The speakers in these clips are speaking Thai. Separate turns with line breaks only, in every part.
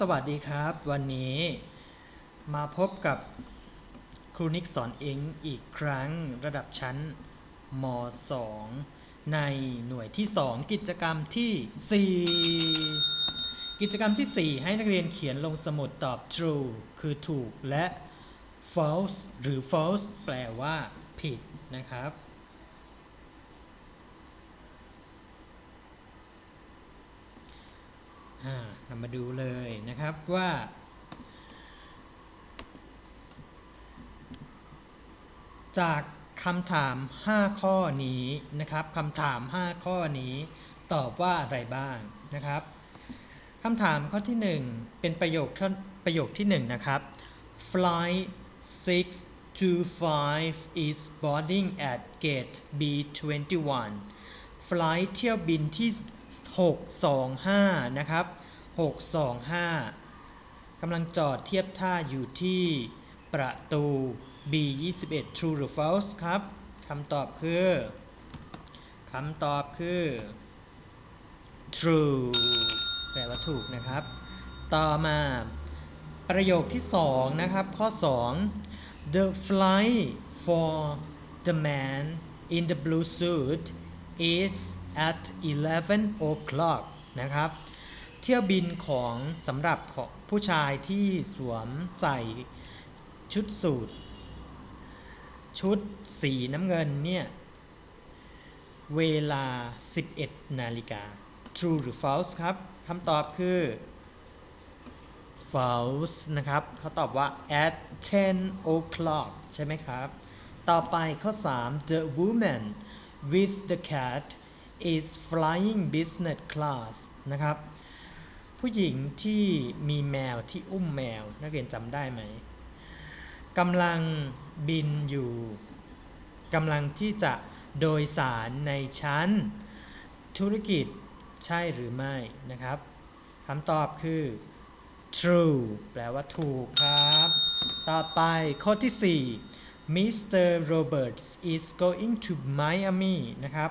สวัสดีครับ วันนี้มาพบกับครูนิกสอนเองอีกครั้งระดับชั้นม 2 ในหน่วยที่ 2 กิจกรรมที่ 4 กิจกรรมที่ 4 ให้นักเรียนเขียนลงสมุดตอบ true คือถูกและ false หรือ false แปลว่าผิดนะครับ อ่า เรามาดูเลยนะครับว่า จากคำถาม 5 ข้อนี้นะครับคำถาม 5 ข้อนี้ ตอบว่าอะไรบ้างนะครับคำถามข้อที่ 1 เป็นประโยคประโยคที่ 1 นะครับ flight 625 is boarding at gate B21 flight เที่ยวบินที่ 625 นะครับ 625กำลังจอดเทียบท่าอยู่ที่ประตู B21 True หรือ False ครับคำตอบคือคำตอบคือ True แปลว่าถูกนะครับ ต่อมาประโยคที่ 2 นะครับ ข้อ 2 The flight for the man in the blue suit is at 11 o'clock นะครับ เที่ยวบินของสำหรับผู้ชายที่สวมใส่ชุดสูทชุดสีน้ำเงินเนี่ย เวลา 11 นาฬิกา True หรือ False ครับคำตอบคือ false นะครับเขาตอบว่า at 10 o'clock ใช่ไหมครับ ต่อไปข้อ 3 the woman with the cat is flying business class นะครับ ผู้หญิงที่มีแมวที่อุ้มแมว นักเรียนจำได้ไหมกำลังบินอยู่กำลังที่จะโดยสารในชั้น ธุรกิจใช่หรือไม่นะครับคำตอบคือ true แปลว่าถูกครับ ต่อไปข้อที่ 4 Mr. Roberts is going to Miami นะครับ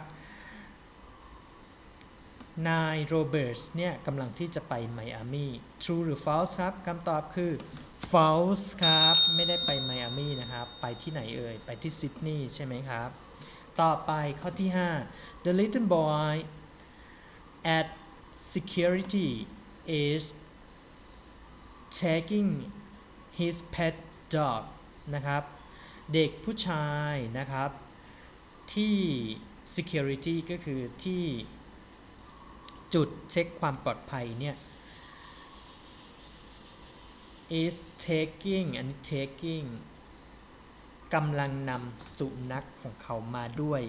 นายโรเบิร์ตเนี่ยกำลังที่จะไปไมอามี True หรือ False ครับคำตอบคือ False ครับ ไม่ได้ไปไมอามี่นะครับ ไปที่ไหนเอ่ย ไปที่ซิดนีย์ใช่ไหมครับ ต่อไปข้อที่ 5 The little boy at security is taking his pet dog นะครับ เด็กผู้ชายนะครับที่ security ก็คือที่ จุดเช็คความปลอดภัยเนี่ย is taking อันนี้ taking กำลังนำสุนัขของเขามาด้วย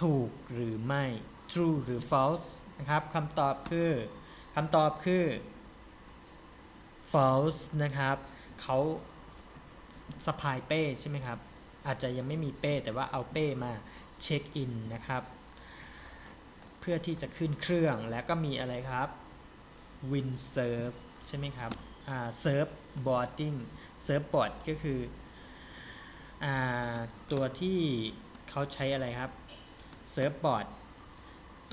ถูกหรือไม่ true หรือ false นะครับคำตอบคือคำตอบคือ false นะครับ เขาสะพายเป้ใช่ไหมครับ อาจจะยังไม่มีเป้แต่ว่าเอาเป้มาเช็คอินนะครับ เพื่อที่จะขึ้นเครื่องแล้วก็มีอะไรครับ windsurf ใช่ไหมครับ surf boarding surf board ก็คืออตัวที่เขาใช้อะไรครับ surf board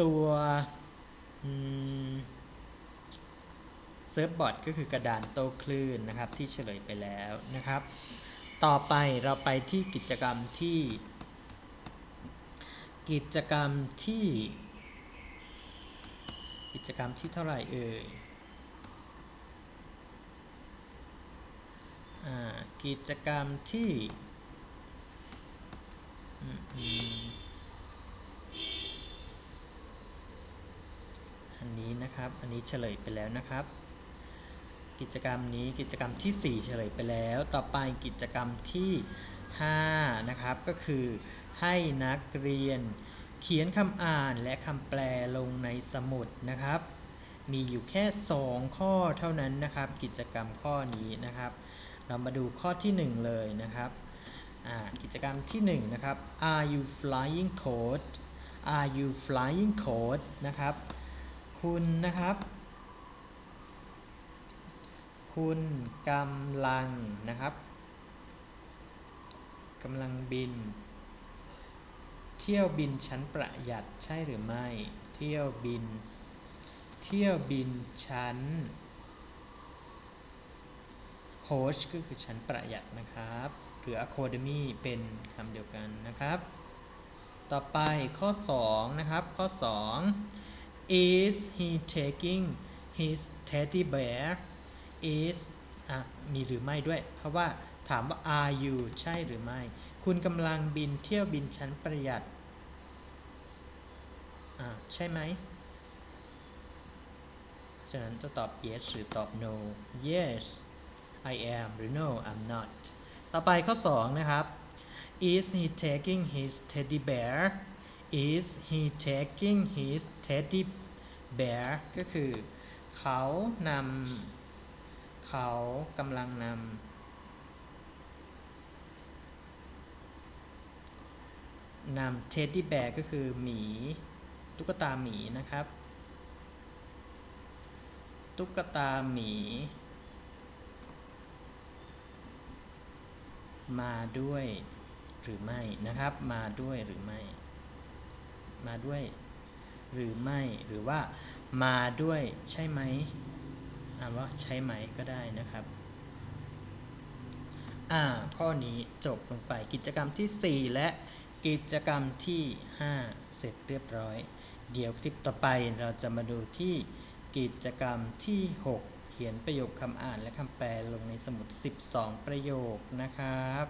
ตัวเซิร์ฟบอร์ดก็คือกระดานโต้คลื่นนะครับที่เฉลยไปแล้วนะครับ ต่อไปเราไปที่กิจกรรมที่ กิจกรรมที่ กิจกรรมที่เท่าไหร่เอ่ยอ่ากิจกรรมที่อันนี้นะครับ อันนี้เฉลยไปแล้วนะครับ กิจกรรมนี้กิจกรรมที่ 4 เฉลยไปแล้ว ต่อไปกิจกรรมที่ 5 นะครับ ก็คือให้นักเรียน เขียนคำอ่านและคำแปลลงในสมุดนะครับ มีอยู่แค่ 2 ข้อเท่านั้นนะครับ กิจกรรมข้อนี้นะครับ เรามาดูข้อที่ 1 เลยนะครับกิจกรรมที่ 1 นะครับ Are you flying code Are you flying code นะครับ คุณนะครับ คุณกำลังนะครับกำลังบิน เที่ยวบินชั้นประหยัดใช่หรือไม่ เที่ยวบิน เที่ยวบินชั้น coach ก็คือฉันประหยัดนะครับ หรือ academy เป็นคำเดียวกันนะครับ ต่อไปข้อ 2 นะครับ ข้อ 2 is he taking his teddy bear is อะมีหรือไม่ด้วย เพราะว่า ถามว่า are you ใช่หรือไม่ คุณกำลังบินเที่ยวบินชั้นประหยัด อะใช่ไหมฉะนั้นจะตอบ yes หรือตอบ no yes I am หรือ no I'm not ต่อไปข้อ 2 นะครับ is he taking his teddy bear is he taking his teddy bear ก็คือ เขานำเขากำลังนำ นำ teddy bear ก็คือหมีตุ๊กตาหมีนะครับ ตุ๊กตาหมี มาด้วยหรือไม่นะครับ มาด้วยหรือไม่ มาด้วย หรือไม่หรือว่ามาด้วยใช่ไหมอ่านว่าใช่ไหมก็ได้นะครับอ่าข้อนี้จบลงไปกิจกรรมทีสี่4 และ กิจกรรมที่ 5 เสร็จเรียบร้อย เดี๋ยวคลิปต่อไปเราจะมาดูที่กิจกรรมที่ 6 เขียนประโยคคำอ่านและคำแปลลงในสมุด 12 ประโยคนะครับ